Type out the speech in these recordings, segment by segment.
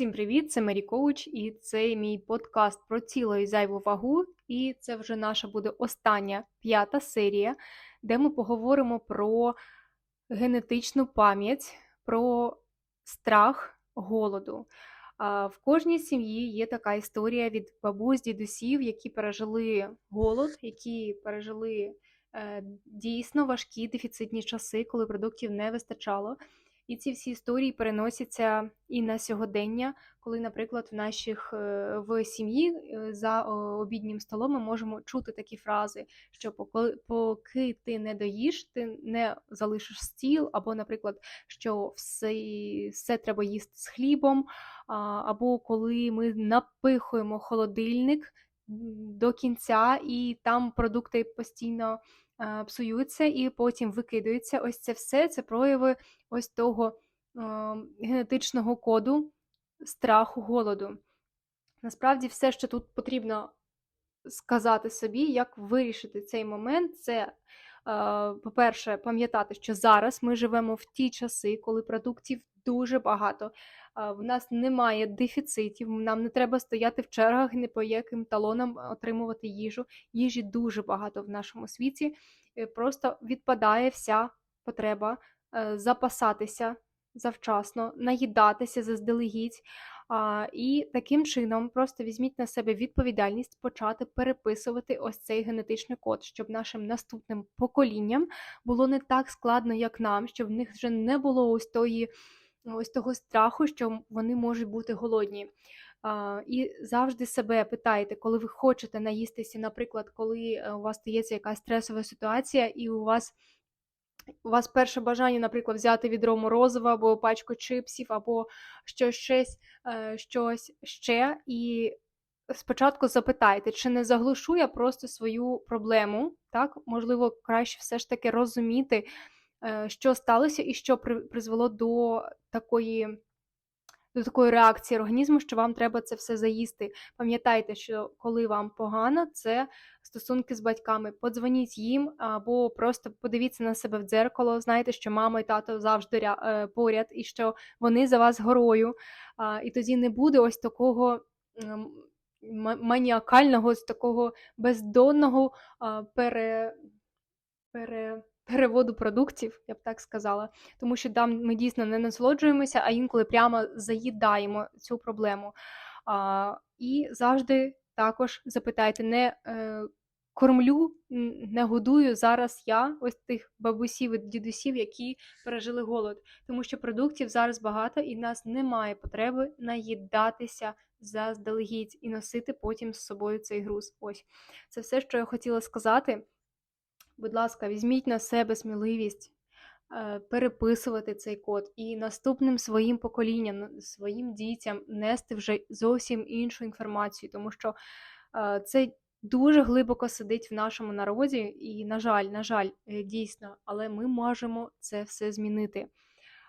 Всім привіт! Це Мері Коуч, і це мій подкаст про тіло і зайву вагу. І це вже наша буде остання п'ята серія, де ми поговоримо про генетичну пам'ять, про страх голоду. В кожній сім'ї є така історія від бабусь, дідусів, які пережили голод, які пережили е, дійсно важкі дефіцитні часи, коли продуктів не вистачало. І ці всі історії переносяться і на сьогодення, коли, наприклад, в наших е, в сім'ї е, за обіднім столом ми можемо чути такі фрази, що поки ти не доїш, ти не залишиш стіл, або, наприклад, що все все треба їсти з хлібом, або коли ми напихуємо холодильник до кінця, і там продукти постійно псуються і потім викидаються. Ось це все це прояви ось того генетичного коду страху, голоду. Насправді, все, що тут потрібно сказати собі, як вирішити цей момент, це по-перше, пам'ятати, що зараз ми живемо в ті часи, коли продуктів дуже багато. Е, в нас немає дефіцитів, нам не треба стояти в чергах не по яким талонам отримувати їжу. Їжі дуже багато в нашому світі. Е, просто відпадає вся потреба запасатися завчасно, наїдатися заздалегідь. І таким чином просто візьміть на себе відповідальність почати переписувати ось цей генетичний код, щоб нашим наступним поколінням було не так складно, як нам, щоб в них вже не було ось тої. Ось того страху, що вони можуть бути голодні. А, І завжди себе питайте, коли ви хочете наїстися, наприклад, коли е, у вас стається якась стресова ситуація, і у вас у вас перше бажання, наприклад, взяти відро морозива або пачку чипсів, або щось щось, е, щось ще. І спочатку запитайте, чи не заглушу я просто свою проблему. Так, Можливо, краще все ж таки розуміти, е, що сталося і що призвело до такої до такої реакції організму, що вам треба це все заїсти. Пам'ятайте, що коли вам погано, це стосунки з батьками. Подзвоніть їм або просто подивіться на себе в дзеркало. Знайте, що мама і тато завжди е, поряд, і що вони за вас горою. І тоді не буде ось такого. Маніакального, з такого бездонного пере, пере, переводу продуктів, я б так сказала, тому що там ми дійсно не насолоджуємося, а інколи прямо заїдаємо цю проблему. А, І завжди також запитайте, не е, кормлю, не годую зараз я ось тих бабусів і дідусів, які пережили голод, тому що продуктів зараз багато і в нас немає потреби наїдатися заздалегідь і носити потім з собою цей груз. Ось це все, що я хотіла сказати. Будь ласка, візьміть на себе сміливість е, переписувати цей код і наступним своїм поколінням, своїм дітям нести вже зовсім іншу інформацію, тому що е, це дуже глибоко сидить в нашому народі, і, на жаль, на жаль, е, дійсно, але ми можемо це все змінити.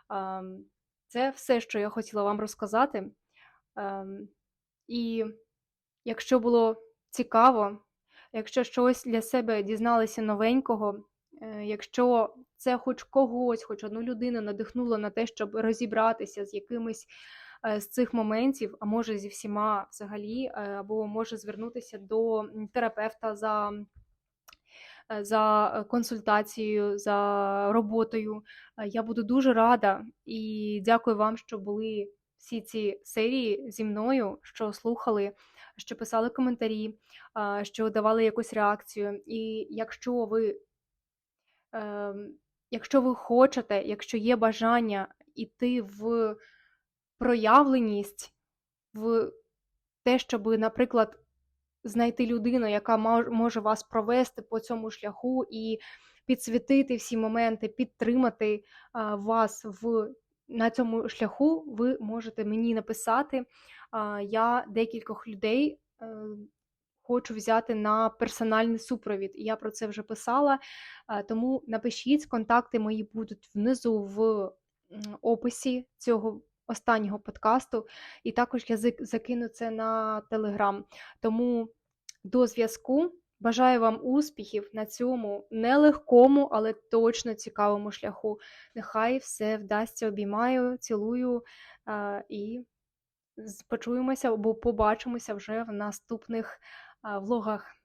Ем, це все, що я хотіла вам розказати. Ем, і якщо було цікаво, Якщо щось для себе дізналися новенького, е, якщо це хоч когось, хоч одну людину надихнуло на те, щоб розібратися з якимись е, з цих моментів, а може зі всіма взагалі, е, або може звернутися до терапевта за. За консультацією, за роботою. Я буду дуже рада і дякую вам, що були всі ці серії зі мною, що слухали, що писали коментарі, що давали якусь реакцію. І якщо ви ем, якщо ви хочете, якщо є бажання йти в проявленість, в те, щоб, наприклад, знайти людину, яка може вас провести по цьому шляху і підсвітити всі моменти, підтримати вас в на цьому шляху ви можете мені написати. Я декількох людей е, хочу взяти на персональний супровід. Я про це вже писала. Тому напишіть, контакти мої будуть внизу в описі цього. Останнього подкасту, і також я закину це на телеграм. Тому до зв'язку. Бажаю вам успіхів на цьому нелегкому, але точно цікавому шляху. Нехай все вдасться, обіймаю, цілую і почуємося або побачимося вже в наступних влогах.